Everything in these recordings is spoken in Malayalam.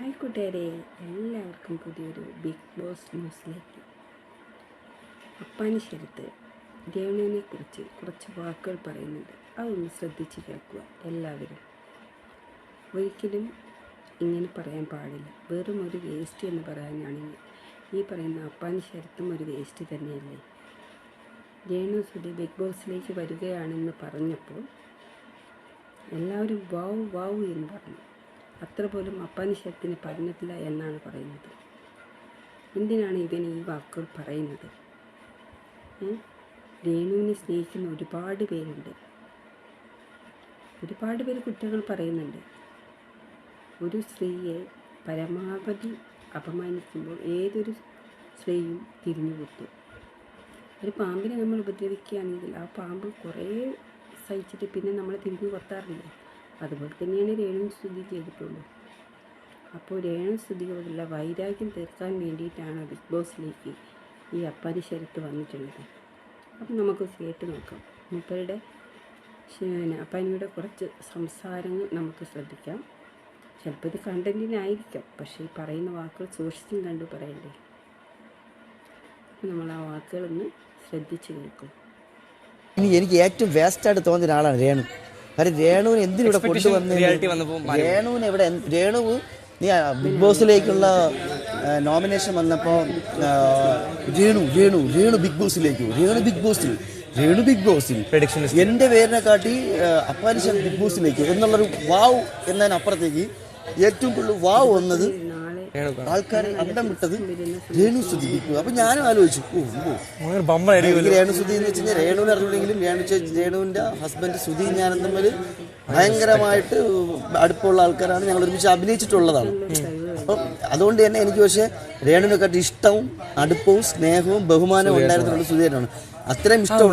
ഹായ് കൂട്ടുകാരെ എല്ലാവർക്കും പുതിയൊരു ബിഗ് ബോസ് ന്യൂസിലേക്ക് അപ്പാനിശരത്ത് രേണുവിനെ കുറിച്ച് കുറച്ച് വാക്കുകൾ പറയുന്നുണ്ട്. അതൊന്ന് ശ്രദ്ധിച്ച് കേൾക്കുക എല്ലാവരും. ഒരിക്കലും ഇങ്ങനെ പറയാൻ പാടില്ല. വെറും ഒരു വേസ്റ്റ് എന്ന് പറയാനാണെങ്കിൽ ഈ പറയുന്ന അപ്പാനിശരത്തും ഒരു വേസ്റ്റ് തന്നെയല്ലേ? രേണു സുധി ബിഗ് ബോസിലേക്ക് വരികയാണെന്ന് പറഞ്ഞപ്പോൾ എല്ലാവരും വാവ് വാവ് എന്ന് പറഞ്ഞു. അത്ര പോലും അപ്പാനിശത്തിന് പറഞ്ഞിട്ടില്ല എന്നാണ് പറയുന്നത്. എന്തിനാണ് ഇവൻ ഈ വാക്കുകൾ പറയുന്നത്? രേണുവിനെ സ്നേഹിക്കുന്ന ഒരുപാട് പേരുണ്ട്. ഒരുപാട് പേര് കുറ്റങ്ങൾ പറയുന്നുണ്ട്. ഒരു സ്ത്രീയെ പരമാവധി അപമാനിക്കുമ്പോൾ ഏതൊരു സ്ത്രീയും തിരിഞ്ഞു കുത്തും. ഒരു പാമ്പിനെ നമ്മൾ ഉപദ്രവിക്കുകയാണെങ്കിൽ ആ പാമ്പ് കുറേ സഹിച്ചിട്ട് പിന്നെ നമ്മൾ തിരിഞ്ഞു കൊത്താറില്ല? അതുപോലെ തന്നെയാണ് രേണു സ്ഥിതി ചെയ്തിട്ടുള്ളൂ അപ്പോൾ രേണു സ്തുതിയോടുള്ള വൈരാഗ്യം തീർക്കാൻ വേണ്ടിയിട്ടാണ് ബിഗ് ബോസിലേക്ക് ഈ അപ്പാരി ശരത്ത് വന്നിട്ടുള്ളത്. അപ്പം നമുക്ക് കേട്ട് നോക്കാം. മൂപ്പരുടെ അപ്പാനിയുടെ കുറച്ച് സംസാരങ്ങൾ നമുക്ക് ശ്രദ്ധിക്കാം. ചിലപ്പോൾ ഇത് കണ്ടന്റിനായിരിക്കാം പക്ഷേ ഈ പറയുന്ന വാക്കുകൾ സൂക്ഷിച്ചും കണ്ടു പറയണ്ടേ? നമ്മൾ ആ വാക്കുകളൊന്ന് ശ്രദ്ധിച്ച് കേൾക്കും. എനിക്ക് ഏറ്റവും വേസ്റ്റായിട്ട് തോന്നിയ ആളാണ് രേണു. കാരണം രേണുവിനെ എന്തിനിവിടെ കൊണ്ടുവന്ന് രേണുവിനെ ഇവിടെ രേണു രേണുവ് നീ ബിഗ് ബോസിലേക്കുള്ള നോമിനേഷൻ വന്നപ്പോൾ രേണു രേണു രേണു ബിഗ് ബോസിലേക്ക് രേണു ബിഗ് ബോസിൽ രേണു ബിഗ് ബോസിൽ Prediction എന്റെ പേരിനെ കാട്ടി അപ്പാനിശൻ ബിഗ് ബോസിലേക്ക് എന്നുള്ളൊരു വാവ് എന്നതിനപ്പുറത്തേക്ക് ഏറ്റവും കൂടുതൽ വാവ് വന്നത് ആൾക്കാർ അണ്ടം വിട്ടത് രേണു സ്തുതി അപ്പൊ ഞാനും ആലോചിച്ചു രേണു സുധി എന്ന് വെച്ചാൽ രേണുവിനെ അറിഞ്ഞില്ലെങ്കിലും രേണു രേണുവിന്റെ ഹസ്ബൻഡ് സുധി ഞാൻ തമ്മിൽ ഭയങ്കരമായിട്ട് അടുപ്പമുള്ള ആൾക്കാരാണ്. ഞങ്ങൾ ഒരുമിച്ച് അഭിനയിച്ചിട്ടുള്ളതാണ്. അപ്പം അതുകൊണ്ട് തന്നെ എനിക്ക് പക്ഷേ രേണുവിനെക്കാട്ടി ഇഷ്ടവും അടുപ്പവും സ്നേഹവും ബഹുമാനവും ഉണ്ടായിരുന്നുള്ള സുധീരനാണ് അത്രയും ഇഷ്ടം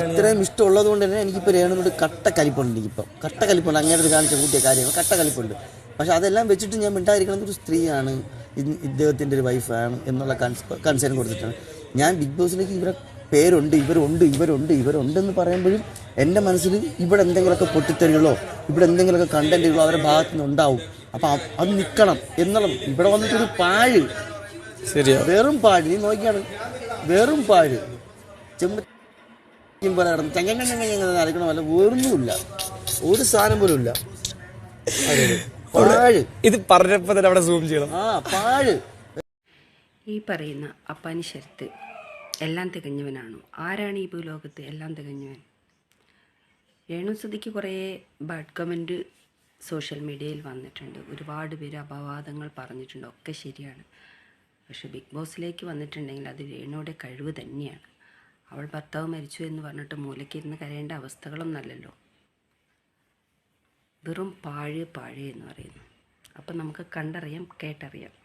അത്രയും ഇഷ്ടമുള്ളത് കൊണ്ട് തന്നെ എനിക്കിപ്പോൾ രേണുവിനോട് കട്ട കലിപ്പുണ്ട് എനിക്കിപ്പം. കട്ട കലിപ്പുണ്ട് അങ്ങനെ കാണിച്ച കൂട്ടിയ കാര്യങ്ങൾ കട്ട കലിപ്പുണ്ട് പക്ഷെ അതെല്ലാം വെച്ചിട്ട് ഞാൻ മിണ്ടായിരിക്കണം ഒരു സ്ത്രീയാണ് ഇദ്ദേഹത്തിന്റെ ഒരു വൈഫാണ് എന്നുള്ള കൺസേൺ കൊടുത്തിട്ടാണ് ഞാൻ ബിഗ് ബോസിലേക്ക് ഇവരെ പേരുണ്ട് ഇവരുണ്ട് ഇവരുണ്ട് ഇവരുണ്ടെന്ന് പറയുമ്പോഴും എന്റെ മനസ്സിൽ ഇവിടെ എന്തെങ്കിലുമൊക്കെ പൊട്ടിത്തെറികളോ ഇവിടെ എന്തെങ്കിലുമൊക്കെ കണ്ടന്റുകളോ അവരുടെ ഭാഗത്തു നിന്ന് ഉണ്ടാവും അപ്പം അത് നിൽക്കണം എന്നുള്ള ഇവിടെ വന്നിട്ടൊരു പാഴ് ശരിയാ വെറും പാഴ് നീ നോക്കിയാണ് വെറും പാഴ് ചെമ്പ് പോലെ കിടന്ന് ചങ്ങനെ അരക്കണ വേറൊന്നുമില്ല ഒന്നുമില്ല ഒരു സാധനം പോലും ഇല്ല പാഴ്. ഇത് പറഞ്ഞപ്പോ തന്നെ അവിടെ സൂം ചെയ്യണം. ആ പാഴ്. ഈ പറയുന്ന അപ്പാനി ശരത്ത് എല്ലാം തികഞ്ഞവനാണോ? ആരാണ് ഈ ഭൂലോകത്ത് എല്ലാം തികഞ്ഞവൻ? രേണുസതിക്ക് കുറേ ബാഡ് കമന്റ് സോഷ്യൽ മീഡിയയിൽ വന്നിട്ടുണ്ട്. ഒരുപാട് പേര് അപവാദങ്ങൾ പറഞ്ഞിട്ടുണ്ട്. ഒക്കെ ശരിയാണ്. പക്ഷെ ബിഗ് ബോസിലേക്ക് വന്നിട്ടുണ്ടെങ്കിൽ അത് രേണുയുടെ കഴിവ് തന്നെയാണ്. അവൾ ഭർത്താവ് മരിച്ചു എന്ന് പറഞ്ഞിട്ട് മൂലയ്ക്കിരുന്ന് കരയേണ്ട അവസ്ഥകളൊന്നല്ലല്ലോ വെറും പാഴ് പാഴ് എന്ന് പറയുന്നു. അപ്പം നമുക്ക് കണ്ടറിയാം കേട്ടറിയാം.